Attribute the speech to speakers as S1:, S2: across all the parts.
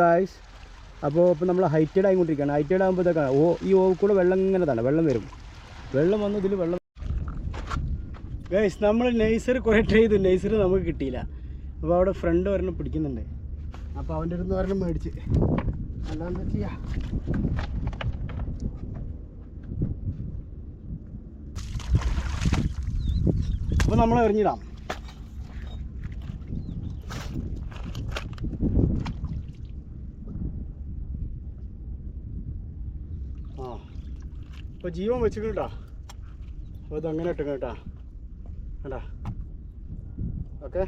S1: Guys അപ്പോൾ ഇപ്പോൾ നമ്മൾ ഹൈറ്റഡ് ആയിക്കൊണ്ടിരിക്കുകയാണ്. ഹൈറ്റഡ് ആകുമ്പോൾ ഇതൊക്കെ ഓ ഈ ഓ കൂടെ വെള്ളം ഇങ്ങനെ തന്നെ വെള്ളം വരും. വെള്ളം വന്നു ഇതിൽ വെള്ളം ഗൈസ് നമ്മൾ നെയ്സർ കുറേ ട്രൈ ചെയ്തു. നെയ്സർ നമുക്ക് കിട്ടിയില്ല. അപ്പോൾ അവിടെ ഫ്രണ്ട് ഒരെണ്ണം പിടിക്കുന്നുണ്ട്. അപ്പോൾ അവന്റെ അടുത്ത് ഒരെണ്ണം മേടിച്ച്. അല്ലാണ്ട് ചെയ്യാ? അപ്പോൾ നമ്മൾ എറിഞ്ഞിടാം. അപ്പോൾ ജീവൻ വെച്ചിട്ടാ അപ്പോൾ ഇതങ്ങനെ ഇട്ടു കേട്ടാ കേട്ടാ ഓക്കെ?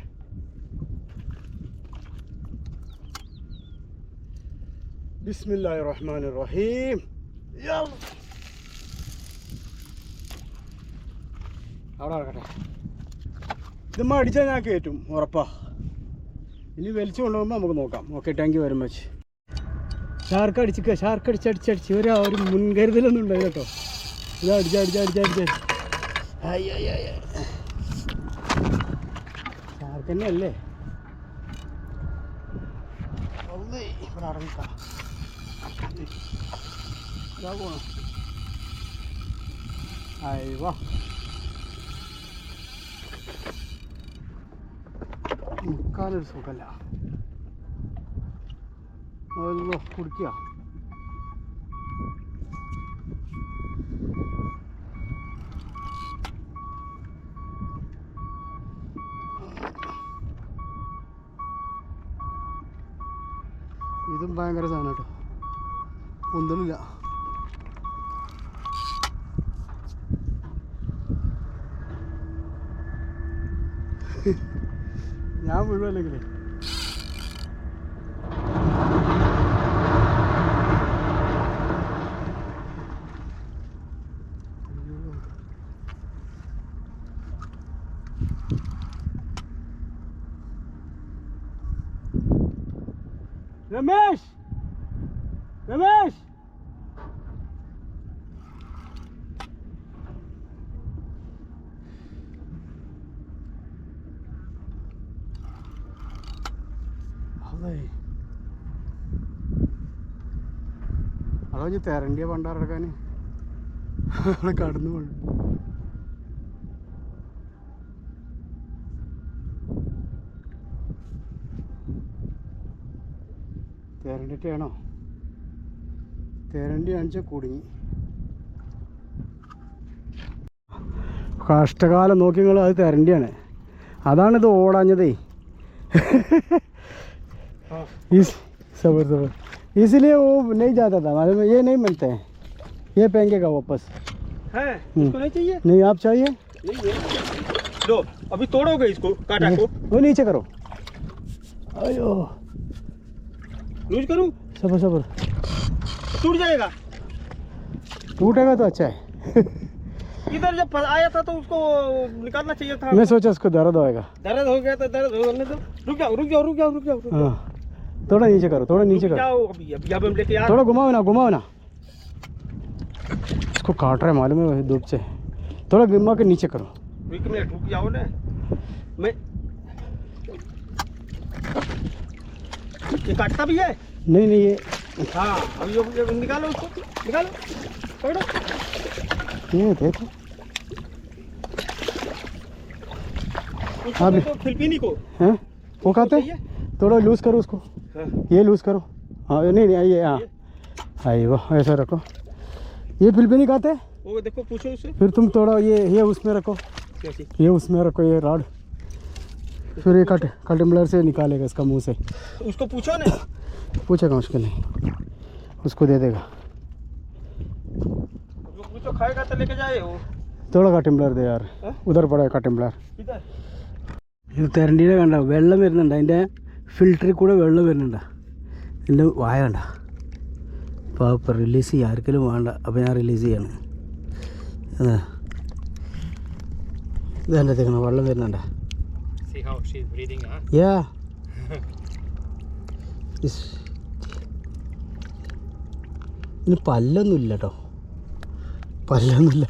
S1: ബിസ്മില്ലാഹി റഹ്മാൻ റഹീം അവിടെ കേട്ടോ ഇതുമ്മ അടിച്ചാൽ ഞാൻ കയറ്റും ഉറപ്പാ. ഇനി വലിച്ചു കൊണ്ടുപോകുമ്പോൾ നമുക്ക് നോക്കാം. Okay thank you very much shark അടിച്ചിക്ക shark അടിച്ച് അടിച്ചടിച്ച് ഒരു ആ ഒരു മുൻകരുതലൊന്നും ഉണ്ടായി കേട്ടോ. ഇത് അടിച്ച് അടിച്ച് അടിച്ച് അടിച്ച് ഷാർക്ക് തന്നെ അല്ലേ? ഇവിടെ ഇറങ്ങിക്കാം. അയ്യോ നിൽക്കാനൊരു സുഖമല്ല അല്ലോ കുടിക്കുക ഇതും ഭയങ്കര സാധനം കേട്ടോ. ഒന്നുമില്ല ഞാൻ മുഴുവല്ലെങ്കിലേ രമേശ്! രമേശ്! അതെ. ഇനി തെരണ്ടിയ പണ്ടാറെടുക്കാൻ അവിടെ കടന്നു പോയി. തെരണ്ടിട്ടാണോ തെരണ്ടി കാണിച്ചാൽ കുടുങ്ങി കഷ്ടകാലം നോക്കി നിങ്ങൾ അത് തെരണ്ടിയാണ് അതാണിത് ഓടാഞ്ഞതേ इस सबर सबर इसलिए वो नहीं जाता था मालूम है ये नहीं मिलते हैं ये फेंकेगा वापस
S2: है
S1: हम्म।
S2: इसको नहीं चाहिए
S1: नहीं आप चाहिए
S2: नहीं है लो अभी तोड़ोगे इसको काटा को
S1: वो नीचे करो अयो
S2: लूज करूँ?
S1: सबर सबर।
S2: टूट जाएगा।
S1: टूटेगा तो अच्छा है।
S2: इधर जब आया था तो उसको निकालना चाहिए था।
S1: मैं सोचा उसको दर्द होएगा।
S2: दर्द हो गया तो दर्द होने दो रुक जाओ रुक जाओ रुक जाओ रुक जाओ
S1: हाँ। थोड़ा नीचे करो थोड़ा नीचे करो।
S2: जाओ अभी अभी अब हम लेके आ
S1: थोड़ा घुमाओ ना घुमाओ ना। इसको काट रहा है मालूम है धूप से। थोड़ा घुमा के नीचे करो।
S2: एक मिनट रुक जाओ ना। मैं ये काटता भी है?
S1: नहीं नहीं ये
S2: हाँ अभी ये- निकालो उसको निकालो। पकड़ो।
S1: ये देखो।
S2: देखो, फिलिपीनी को।
S1: हैं? वो खाते
S2: चाहिए।
S1: थोड़ा लूज करो उसको।
S2: हाँ।
S1: ये लूज करो। हाँ नहीं नहीं ये हाँ। आई वो ऐसा रखो। ये भी नहीं खाते?
S2: वो देखो पूछो उससे
S1: फिर तुम थोड़ा ये ये उसमें रखो। ये उसमें रखो ये रॉड। फिर ये कट कटम्बलर से निकालेगा इसका मुंह से
S2: उसको पूछो ना
S1: पूछेगा मुश्किल नहीं उसको दे देगा
S2: जो कुछ तो खाएगा तो लेके जाए वो
S1: थोड़ा കട്ടിംബ്ലർ ദേ യാർ
S2: ഏ?
S1: ഉദർ പട കട്ടിംബ്ലർ
S2: इधर
S1: ഇത് തെരണ്ടീനെ കണ്ട വെള്ളം വരുന്നുണ്ട് അതിൻ്റെ ഫിൽറ്ററിൽ കൂടെ വെള്ളം വരുന്നുണ്ട് എൻ്റെ വായ കണ്ട അപ്പോൾ ഇപ്പോൾ റിലീസ് ചെയ്യാം ആർക്കെങ്കിലും വേണ്ട അപ്പോൾ ഞാൻ റിലീസ് ചെയ്യണം അതാ ഇത് എൻ്റെ തേക്കണം വെള്ളം വരുന്നുണ്ട്
S2: see how she's breathing, huh?
S1: Yeah. ഇതിന് പല്ലൊന്നുമില്ല കേട്ടോ പല്ലൊന്നുമില്ല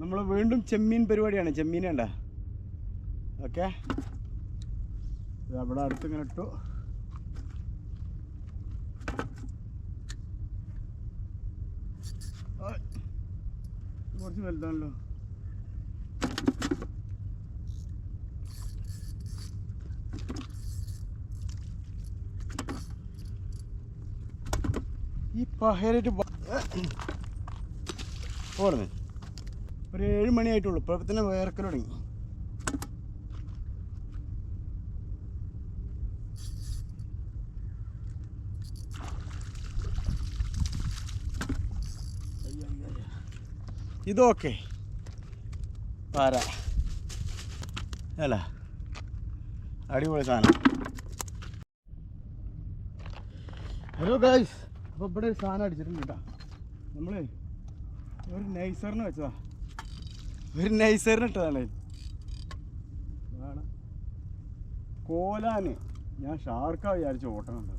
S1: നമ്മൾ വീണ്ടും ചെമ്മീൻ പരിപാടിയാണ് ചെമ്മീനേണ്ട ഓക്കെ അവിടെ അടുത്ത് ഇങ്ങനെ ഇട്ടു കുറച്ച് വലുതാണല്ലോ. ഈ പഹരായിട്ട് ഓടുന്നു ഒരു ഏഴ് മണിയായിട്ടുള്ളൂ. ഇപ്പോഴത്തെ വേർക്കൽ തുടങ്ങി. ഇതൊക്കെ. പാര. അല്ല. അടിപൊളി സാധനം. ഹലോ ഗൈസ് അപ്പോൾ ഇവിടെ ഒരു സാധനം അടിച്ചിട്ടുണ്ട് കേട്ടോ. നമ്മൾ ഒരു നൈസറിന് വെച്ചതാ. ഒരു നൈസറിന് ഇട്ടതാണ്. കോലാന്. ഞാൻ ഷാർക്കാ വിചാരിച്ച് ഓട്ടം കണ്ടത്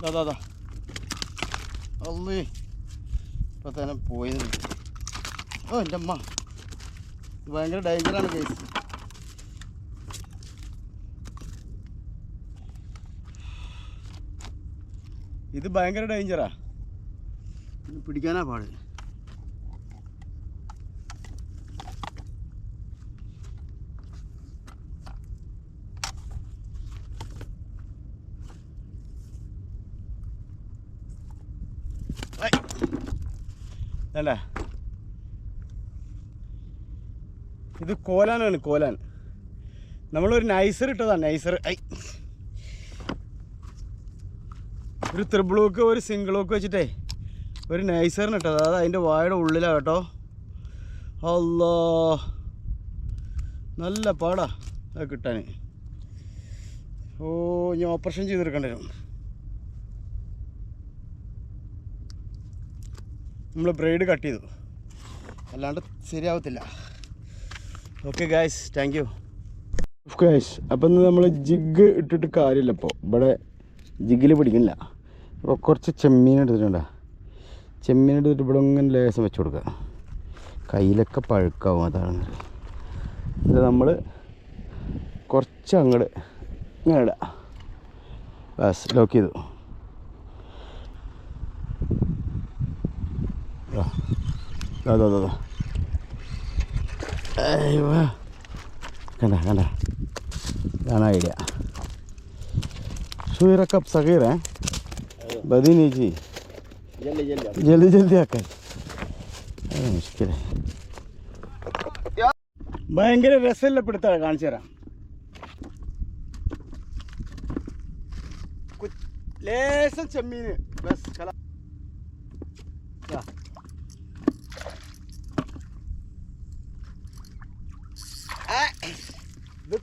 S1: അതാ അതാ അല്ലേ ഇപ്പൊ തന്നെ പോയത് ഓ എന്റെ അമ്മ. ഭയങ്കര ഡേഞ്ചറാണ് കേസ് ഇത് ഭയങ്കര ഡേഞ്ചറാ പിടിക്കാനാ പാട് ഐ. അല്ല? ഇത് കോലാനാണ് കോലാൻ. നമ്മളൊരു നൈസർ ഇട്ടതാണ് നൈസർ ഐ. ഒരു ത്രിബിളോക്ക് ഒരു സിംഗിളോക്ക് വെച്ചിട്ടേ ഒരു നൈസറിന് ഇട്ടത്. അതായത് അതിന്റെ വായുടെ ഉള്ളിലാണ് കേട്ടോ. അല്ലോ. നല്ല പാടാ അത് കിട്ടാൻ ഓ ഞാൻ ഓപ്പറേഷൻ ചെയ്തെടുക്കേണ്ടി വരും. നമ്മൾ ബ്രൈഡ് കട്ട് ചെയ്തു. അല്ലാണ്ട് ശരിയാവത്തില്ല. Okay guys thank you guys അപ്പം ഇന്ന് നമ്മൾ ജിഗ് ഇട്ടിട്ട് കാര്യമില്ല ഇപ്പോൾ ഇവിടെ ജിഗിൽ പിടിക്കുന്നില്ല. അപ്പോൾ കുറച്ച് ചെമ്മീൻ എടുത്തിട്ടുണ്ടോ. ചെമ്മീൻ എടുത്തിട്ട് ഇവിടെ ഇങ്ങനെ ലേശം വെച്ച് കൊടുക്കുക. കയ്യിലൊക്കെ പഴുക്കാവും അതാണ്. ഇത് നമ്മൾ കുറച്ച് അങ്ങോട്ട് ഇങ്ങനെ ഇടാം ബസ് ലോക്ക് ചെയ്തു. ഇതാ ഇതാ കണ്ട കണ്ട. ഇതാണ് ഐഡിയ. സൂയിറൊക്കെ
S2: സഹീറേ ബദീനീജി
S1: ജൽദി ജൽദി ആക്കാൻ അത് മുഷ്കിലേ ഭയങ്കര രസമല്ല പിടുത്താണ് കാണിച്ചു തരാം. ലേശം ചെമ്മീന്. ബസ് കല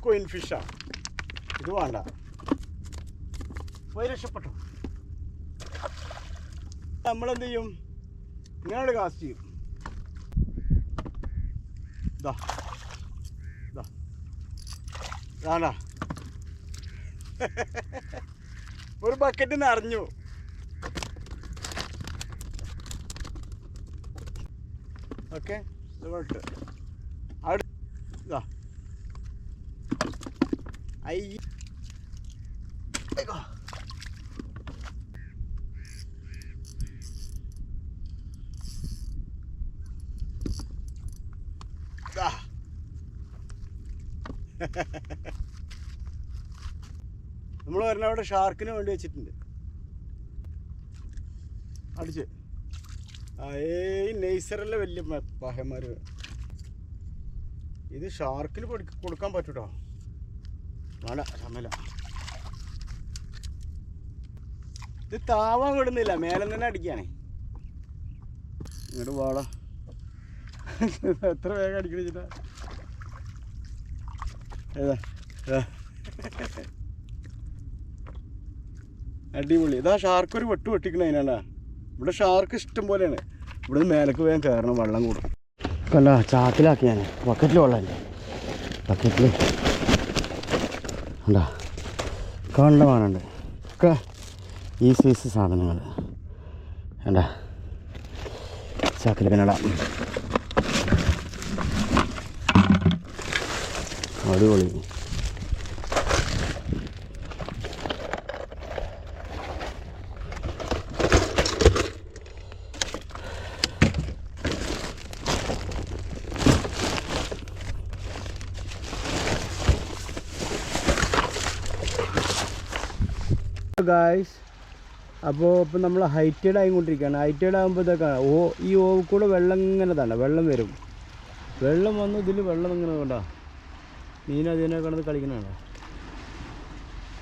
S1: ഇത് ഫിഷാണ് ഫിഷാ ഇത് വേണ്ട. പോയി രക്ഷപ്പെട്ടു. നമ്മളെന്ത് ചെയ്യും? ഇങ്ങനെ കാസ്റ്റ് ചെയ്യും. ദാ. ദാ. ഇതാണ്ടാ ഒരു ബക്കറ്റ് നിറഞ്ഞു. ഓക്കെ ഇങ്ങോട്ട് 아이고 아. നമ്മൾ പറഞ്ഞ അവിടെ ഷാർക്കിന് വേണ്ടി വെച്ചിട്ടുണ്ട്. അടിച്ച്. ആ ഏയ് നെയ്സറല്ലേ വലിയ പഹന്മാര്. ഇത് ഷാർക്കിന് കൊടുക്കാൻ പറ്റൂട്ടോ? വേണ്ട സമയല ഇത് താവാൻ വിടുന്നില്ല മേലെ തന്നെ അടിക്കുകയാണേ ഇങ്ങോട്ട് വാടാ. എത്ര വേഗം അടിക്കണ ചേട്ടാ. ഏതാ? അടിപൊളി. ഇതാ ഷാർക്ക് ഒരു വെട്ട് വെട്ടിക്കണ അതിനാണ്ടാ ഇവിടെ ഷാർക്ക് ഇഷ്ടം പോലെയാണ്. ഇവിടെ മേലേക്ക് വേഗം കയറണം വെള്ളം കൂടും. അല്ല ചാക്കിലാക്കി ഞാൻ ബക്കറ്റിൽ വെള്ളമില്ല? ബക്കറ്റിൽ ഉണ്ടാ? കണ്ടമാനുണ്ട് ഒക്കെ ഈ സൈസ് സാധനങ്ങൾ. വേണ്ട ചാക്കിൽ പിന്നട അടിപൊളി. ഗായ്സ് അപ്പോൾ ഇപ്പം നമ്മൾ ഹൈറ്റേഡ് ആയിക്കൊണ്ടിരിക്കുകയാണ്. ഹൈറ്റേഡ് ആകുമ്പോൾ ഇതൊക്കെ ഓ ഈ ഓവ് കൂടെ വെള്ളം ഇങ്ങനെ തന്നെ വെള്ളം വരും. വെള്ളം വന്ന് ഇതിൽ വെള്ളം ഇങ്ങനെ കണ്ടോ? മീൻ അതിനെ കിടന്ന് കളിക്കണതാണ്.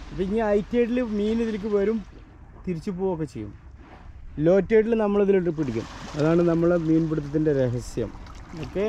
S1: അപ്പം ഇനി ഹൈറ്റേഡിൽ മീൻ ഇതിലേക്ക് വരും തിരിച്ചു പോവുകയൊക്കെ ചെയ്യും. ലോ ടൈഡിൽ നമ്മളിതിലിട്ട് പിടിക്കും. അതാണ് നമ്മളെ മീൻപിടുത്തത്തിന്റെ രഹസ്യം. ഓക്കെ